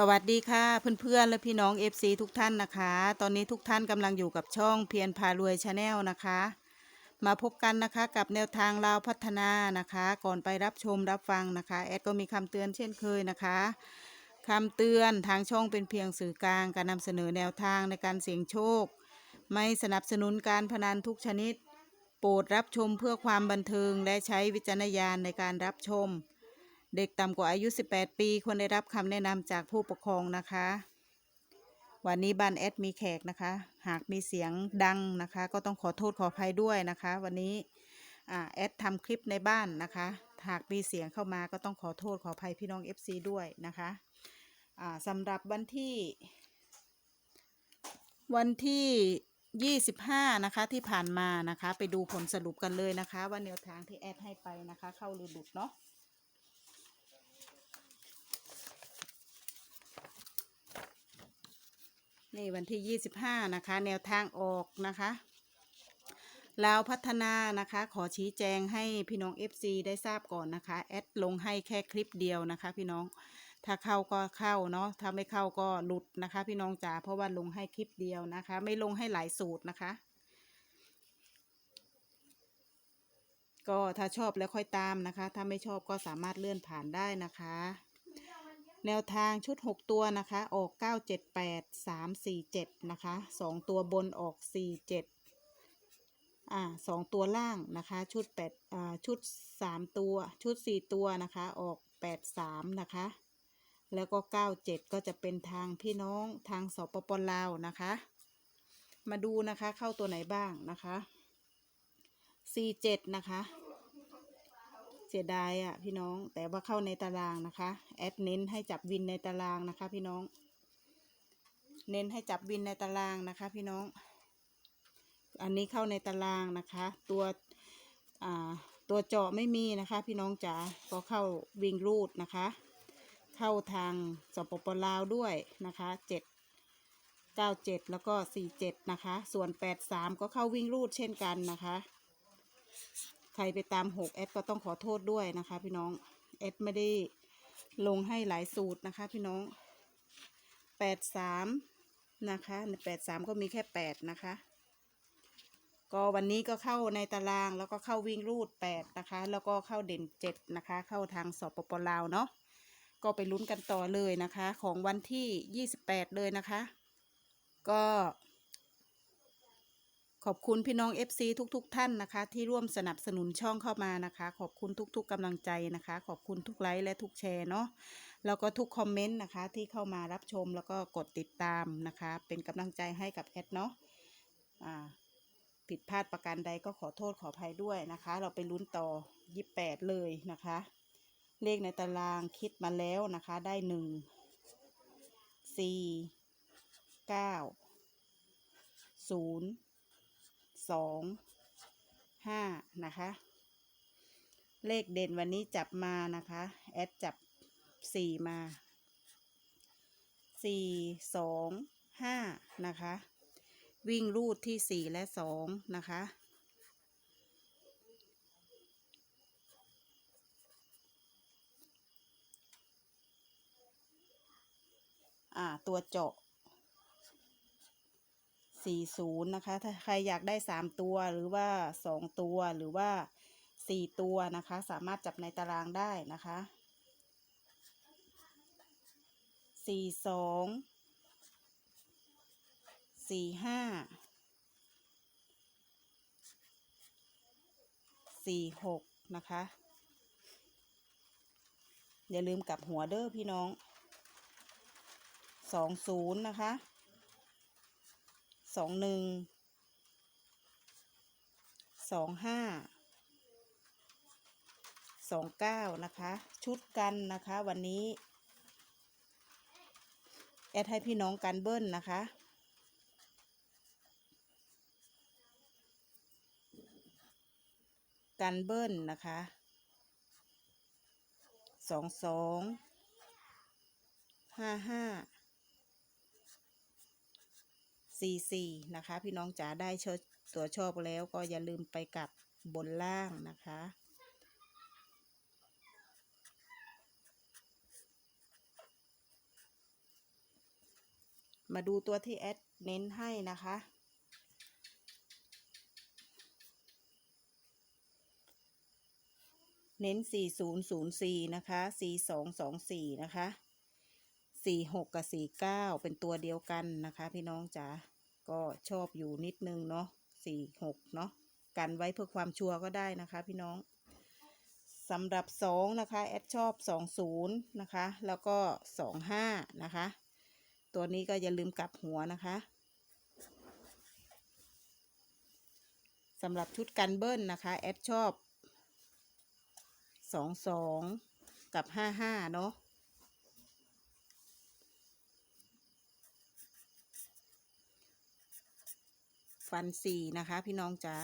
สวัสดีค่ะเพื่อนๆและพี่น้อง FC ทุกท่านนะคะ ตอนนี้ทุกท่านกำลังอยู่กับช่องเพียรพารวยชาแนลนะคะ มาพบกันนะคะกับแนวทางลาวพัฒนานะคะ ก่อนไปรับชมรับฟังนะคะ แอดก็มีคำเตือนเช่นเคยนะคะคำเตือนทางช่องเป็นเพียงสื่อกลางการนำเสนอแนวทางในการเสี่ยงโชค ไม่สนับสนุนการพนันทุกชนิด โปรดรับชมเพื่อความบันเทิงและใช้วิจารณญาณในการรับชม เด็กต่ำกว่าอายุ 18 ปีควรได้รับคำแนะนำจากผู้ปกครองนะคะ วันนี้บ้านแอดมีแขกนะคะ หากมีเสียงดังนะคะ ก็ต้องขอโทษขออภัยด้วยนะคะ วันนี้แอดทำคลิปในบ้านนะคะ หากมีเสียงเข้ามาก็ต้องขอโทษขออภัยพี่น้อง FC ด้วยนะคะสำหรับวันที่ วันที่ 25 นะคะที่ผ่านมานะคะ ไปดูผลสรุปกันเลยนะคะ ว่าแนวทางที่แอดให้ไปนะคะ เข้าหรือหลุดเนาะ นี่วันที่ 25 นะคะ แนวทางออกนะคะลาวพัฒนานะคะ ขอชี้แจงให้พี่น้อง FC ได้ทราบก่อนนะคะ แอดลงให้แค่คลิปเดียวนะคะ พี่น้อง ถ้าเข้าก็เข้าเนาะ ถ้าไม่เข้าก็หลุดนะคะ พี่น้องจ๋า เพราะว่าลงให้คลิปเดียวนะคะ ไม่ลงให้หลายสูตรนะคะ ก็ถ้าชอบแล้วค่อยตามนะคะ ถ้าไม่ชอบก็สามารถเลื่อนผ่านได้นะคะ แนวทางชุด 6 ตัวนะคะ ออก 9 7 8 3 4 7 นะคะ 2 ตัวบนออก 4 7 อ่าสองตัวล่างนะคะ ชุด8อ่า ชุด 3 ตัว ชุด 4 ตัวนะคะ ออก 8 3 นะคะ แล้วก็ 9 7 ก็จะเป็นทางพี่น้องทางสปปลาวนะคะ มาดูนะคะเข้าตัวไหนบ้างนะคะ 4 7 นะคะ สียดายอะพี่น้อง แต่ว่าเข้าในตารางนะคะ แอดเน้นให้จับวินในตารางนะคะ พี่น้อง เน้นให้จับวินในตารางนะคะ พี่น้อง อันนี้เข้าในตารางนะคะ ตัวอ่าตัวเจาะไม่มีนะคะ พี่น้องจ๋าก็เข้าวิ่งรูดนะคะ เข้าทางสปปลาวด้วยนะคะเจ็ดเก้าเจ็ดแล้วก็สี่เจ็ดนะคะ ส่วนแปดสามก็เข้าวิ่งรูดเช่นกันนะคะ ใครไปตามหกแอดก็ต้องขอโทษด้วยนะคะ พี่น้องแอดไม่ได้ลงให้หลายสูตรนะคะ พี่น้องแปดสามนะคะแปดสามก็มีแค่แปดนะคะ ก็วันนี้ก็เข้าในตารางแล้วก็เข้าวิ่งรูดแปดนะคะ แล้วก็เข้าเด่นเจ็ดนะคะ เข้าทางสปปลาวเนาะก็ไปลุ้นกันต่อเลยนะคะ ของวันที่ยี่สิบแปดเลยนะคะ ก็ ขอบคุณพี่น้อง FC ทุกๆทท่านนะคะ ที่ร่วมสนับสนุนช่องเข้ามานะคะ ขอบคุณทุกๆกำลังใจนะคะ ขอบคุณทุกไลค์และทุกแชร์เนาะแล้วก็ทุกคอมเมนต์นะคะ ที่เข้ามารับชมแล้วก็กดติดตามนะคะ เป็นกำลังใจให้กับแอดเนาะอ่าผิดพลาดประการใดก็ขอโทษขออภัยด้วยนะคะ เราไปลุ้นต่อ 28 เลยนะคะ เลขในตารางคิดมาแล้วนะคะได้หนึ่งสี่เก้าศูนย์ สองห้านะคะ เลขเด่นวันนี้จับมานะคะ แอดจับสี่มาสี่สองห้านะคะ วิ่งรูดที่สี่และสองนะคะอ่าตัวเจาะ 40 นะคะ ถ้าใครอยากได้ 3 ตัวหรือว่า 2 ตัวหรือว่า 4 ตัวนะคะ สามารถจับในตารางได้นะคะ 42 45 46 นะคะ อย่าลืมกลับหัวเด้อพี่น้อง 20 นะคะ สองหนึ่งสองห้าสองเก้านะคะ ชุดกันนะคะวันนี้ แอดให้พี่น้องกันเบิ้ลนะคะกันเบิ้ลนะคะสองสองห้าห้า สี่สี่นะคะ พี่น้องจ๋าได้ชตัวชอบแล้วก็อย่าลืมไปกับบนล่างนะคะมาดูตัวที่แอดเน้นให้นะคะ เน้น 4004 นะคะ 4224 นะคะ 46กับ49เก้าเป็นตัวเดียวกันนะคะ พี่น้องจ๋าก็ชอบอยู่นิดนึงเนาะ46เนาะกันไว้เพื่อความชัวร์ก็ได้นะคะพี่น้องสำหรับ2นะคะแอดชอบ20นย์นะคะ แล้วก็25นะคะ ตัวนี้ก็อย่าลืมกลับหัวนะคะสำหรับชุดกันเบิ้ลนะคะแอดชอบสองสองกับห้าห้าเนาะ ฟันสี่นะคะ พี่น้องจ๋า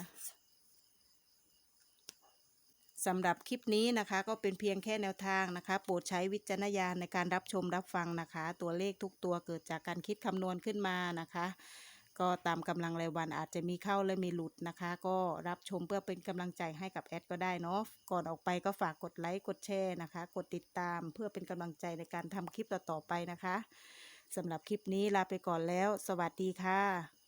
สำหรับคลิปนี้นะคะ ก็เป็นเพียงแค่แนวทางนะคะ โปรดใช้วิจารณญาณในการรับชมรับฟังนะคะ ตัวเลขทุกตัวเกิดจากการคิดคำนวณขึ้นมานะคะ ก็ตามกำลังรายวันอาจจะมีเข้าและมีหลุดนะคะ ก็รับชมเพื่อเป็นกำลังใจให้กับแอดก็ได้เนาะก่อนออกไปก็ฝากกดไลค์กดแชร์นะคะ กดติดตามเพื่อเป็นกำลังใจในการทำคลิปต่อๆไปนะคะสำหรับคลิปนี้ลาไปก่อนแล้ว สวัสดีค่ะ